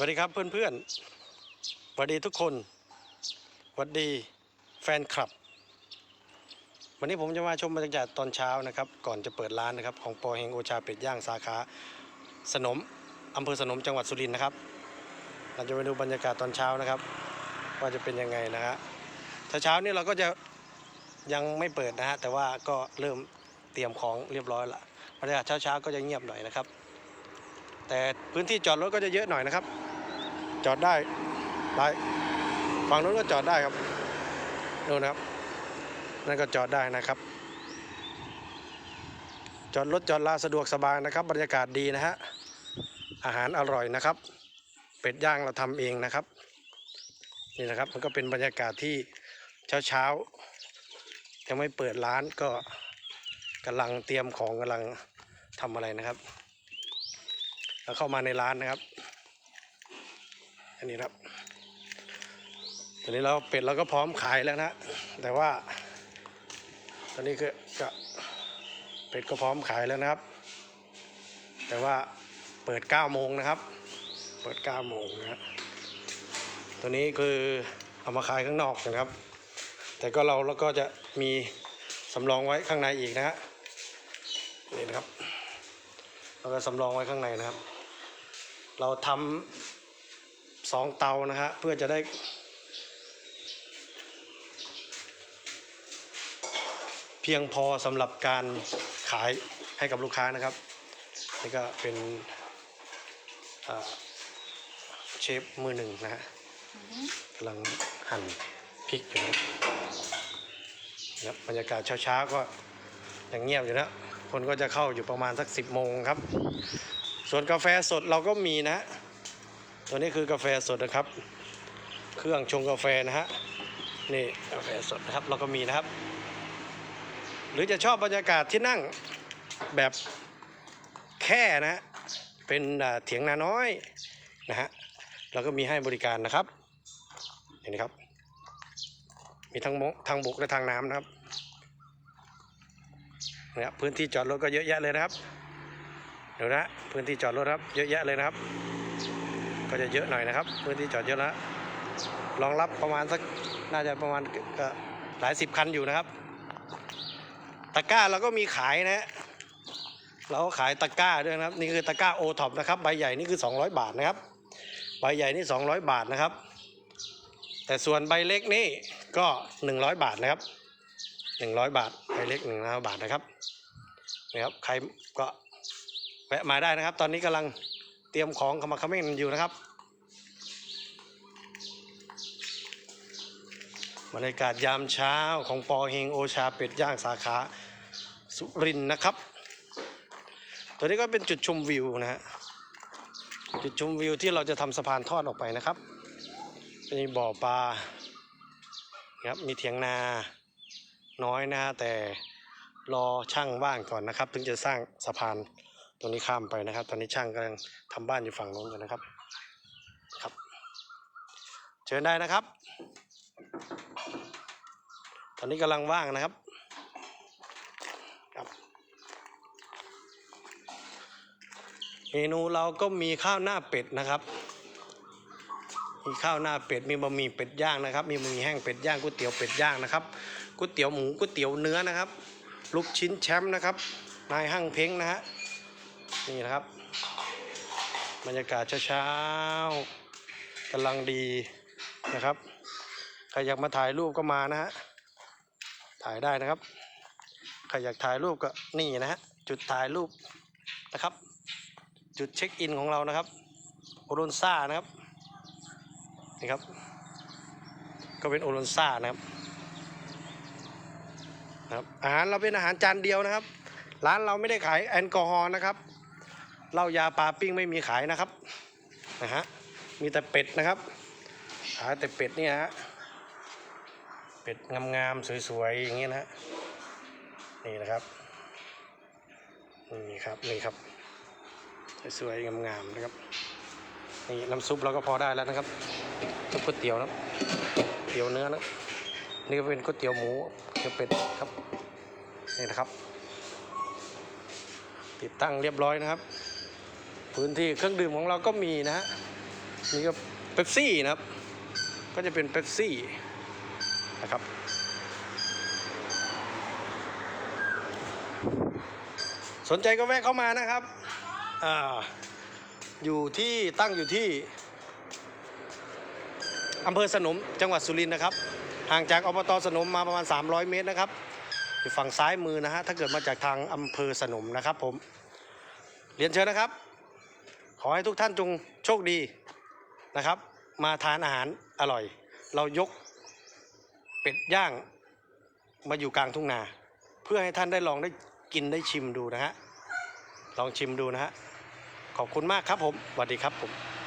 สวัสดีครับเพื่อนๆสวัสดีทุกคนสวัสดีแฟนคลับ วันนี้ผมจะมาชมบรรยากาศตอนเช้านะครับ ก่อนจะเปิดร้านนะครับ ของปอเฮงโอชาเป็ดย่างสาขาสนมอำเภอสนมจังหวัดสุรินทร์นะครับ เราจะไปดูบรรยากาศตอนเช้านะครับ ว่าจะเป็นยังไงนะฮะถ้าเช้านี้เราก็จะยังไม่เปิดนะฮะแต่ว่าก็เริ่มเตรียมของเรียบร้อยละบรรยากาศเช้าๆก็จะเงียบหน่อยนะครับแต่พื้นที่จอดรถก็จะเยอะหน่อยนะครับ จอดได้หลายฝั่งนู้นก็จอดได้ครับนู่นะครับนั่นก็จอดได้นะครับ จอดรถจอดลาสะดวกสบายนะครับ บรรยากาศดีนะฮะอาหารอร่อยนะครับ เป็ดย่างเราทำเองนะครับนี่นะครับมันก็เป็นบรรยากาศที่เช้าเช้ายังไม่เปิดร้านก็กำลังเตรียมของกำลังทำอะไรนะครับ แล้วเข้ามาในร้านนะครับ อันนี้ครับตอนนี้เราเป็ดเราก็พร้อมขายแล้วนะแต่ว่า ตอนนี้คือก็เป็ดก็พร้อมขายแล้วนะครับ แต่ว่าเปิด9โมงนะครับ เปิด9โมงนะฮะตัวนี้คือเอามาขายข้างนอกนะครับ แต่ก็เราแล้วก็จะมีสำรองไว้ข้างในอีกนะฮะนี่นะครับเราก็สำรองไว้ข้างในนะครับ เราทำ สองเตานะฮะเพื่อจะได้ เพียงพอสำหรับการขายให้กับลูกค้านะครับ นี่ก็เป็นเชฟมือหนึ่งนะฮะกำลังหั่นพริกอยู่นะครับบรรยากาศเช้าๆก็ยังเงียบอยู่นะคนก็จะเข้าอยู่ประมาณสักสิบโมงครับ ส่วนกาแฟสดเราก็มีนะ ตัวนี้คือกาแฟสดนะครับ เครื่องชงกาแฟนะฮะนี่กาแฟสดนะครับเราก็มีนะครับ หรือจะชอบบรรยากาศที่นั่งแบบแค่นะ เป็นเถียงนาน้อยนะฮะเราก็มีให้บริการนะครับเห็นไหมครับ มีทั้งมทางบกและทางน้ำนะครับเนี่ยพื้นที่จอดรถก็เยอะแยะเลยนะครับเดี๋ยวนะพื้นที่จอดรถครับเยอะแยะเลยนะครับ ก็จะเยอะหน่อยนะครับพื้นที่จอดเยอะนะรองรับประมาณสักน่าจะประมาณก็หลายสิบคันอยู่นะครับ ตะกร้าเราก็มีขายนะฮะเราก็ขายตะกร้าด้วยนะครับ นี่คือตะกร้าโอท็อปนะครับใบใหญ่นี่คือ 200 บาทนะครับ ใบใหญ่นี่ 200 บาทนะครับ แต่ส่วนใบเล็กนี่ก็ 100 บาทนะครับ 100 บาทใบเล็ก100บาทนะครับนะครับใครก็แวะมาได้นะครับ ตอนนี้กำลัง เตรียมของขมาคาเม่นอยู่นะครับบรรยากาศยามเช้าของปอเฮงโอชาเป็ดย่างสาขาสุรินนะครับ ตัวนี้ก็เป็นจุดชมวิวนะฮะจุดชมวิวที่เราจะทำสะพานทอดออกไปนะครับมีบ่อปลาครับมีเถียงนาน้อยนะแต่รอช่างว่างก่อนนะครับ ถึงจะสร้างสะพาน ตรงนี้ข้ามไปนะครับ ตอนนี้ช่างกำลังทำบ้านอยู่ฝั่งโน้นอยู่นะครับ ครับ เชิญได้นะครับ ตอนนี้กำลังว่างนะครับครับ เมนูเราก็มีข้าวหน้าเป็ดนะครับ มีข้าวหน้าเป็ด มีบะหมี่เป็ดย่างนะครับ มีบะหมี่แห้งเป็ดย่างก๋วยเตี๋ยวเป็ดย่างนะครับก๋วยเตี๋ยวหมูก๋วยเตี๋ยวเนื้อนะครับ ลูกชิ้นแชมป์นะครับ นายห้างเพ้งนะฮะ นี่นะครับ บรรยากาศเช้าๆกำลังดีนะครับ ใครอยากมาถ่ายรูปก็มานะฮะ ถ่ายได้นะครับ ใครอยากถ่ายรูปก็นี่นะฮะ จุดถ่ายรูปนะครับ จุดเช็คอินของเรานะครับโอรนซ่านะครับ นี่ครับ ก็เป็นโอรนซ่านะครับนะครับอาหารเราเป็นอาหารจานเดียวนะครับ ร้านเราไม่ได้ขายแอลกอฮอล์นะครับ เหล้ายาปลาปิ้งไม่มีขายนะครับนะฮะมีแต่เป็ดนะครับขายแต่เป็ดเนี่ยฮะเป็ดงามๆสวยๆอย่างเงี้ยนะนี่นะครับนี่ครับนี่ครับสวยๆงามๆนะครับนี่น้ำซุปเราก็พอได้แล้วนะครับซุปก๋วยเตี๋ยวนะเตี๋ยวเนื้อนะนี่ก็เป็นก๋วยเตี๋ยวหมูเตี๋ยวเป็ดครับนี่นะครับ ติดตั้งเรียบร้อยนะครับ พื้นที่เครื่องดื่มของเราก็มีนะฮะนี่ก็เป๊ปซี่นะครับ ก็จะเป็นเป๊ปซี่นะครับสนใจก็แวะเข้ามานะครับอ่าอยู่ที่ตั้งอยู่ที่อำเภอสนมจังหวัดสุรินทร์นะครับ ห่างจากอบตสนมมาประมาณ 300 เมตรนะครับ อยู่ฝั่งซ้ายมือนะฮะ ถ้าเกิดมาจากทางอำเภอสนมนะครับผม เรียนเชิญนะครับ ขอให้ทุกท่านจงโชคดีนะครับ มาทานอาหารอร่อย เรายกเป็ดย่างมาอยู่กลางทุ่งนา เพื่อให้ท่านได้ลองได้กินได้ชิมดูนะฮะลองชิมดูนะฮะขอบคุณมากครับผมสวัสดีครับผม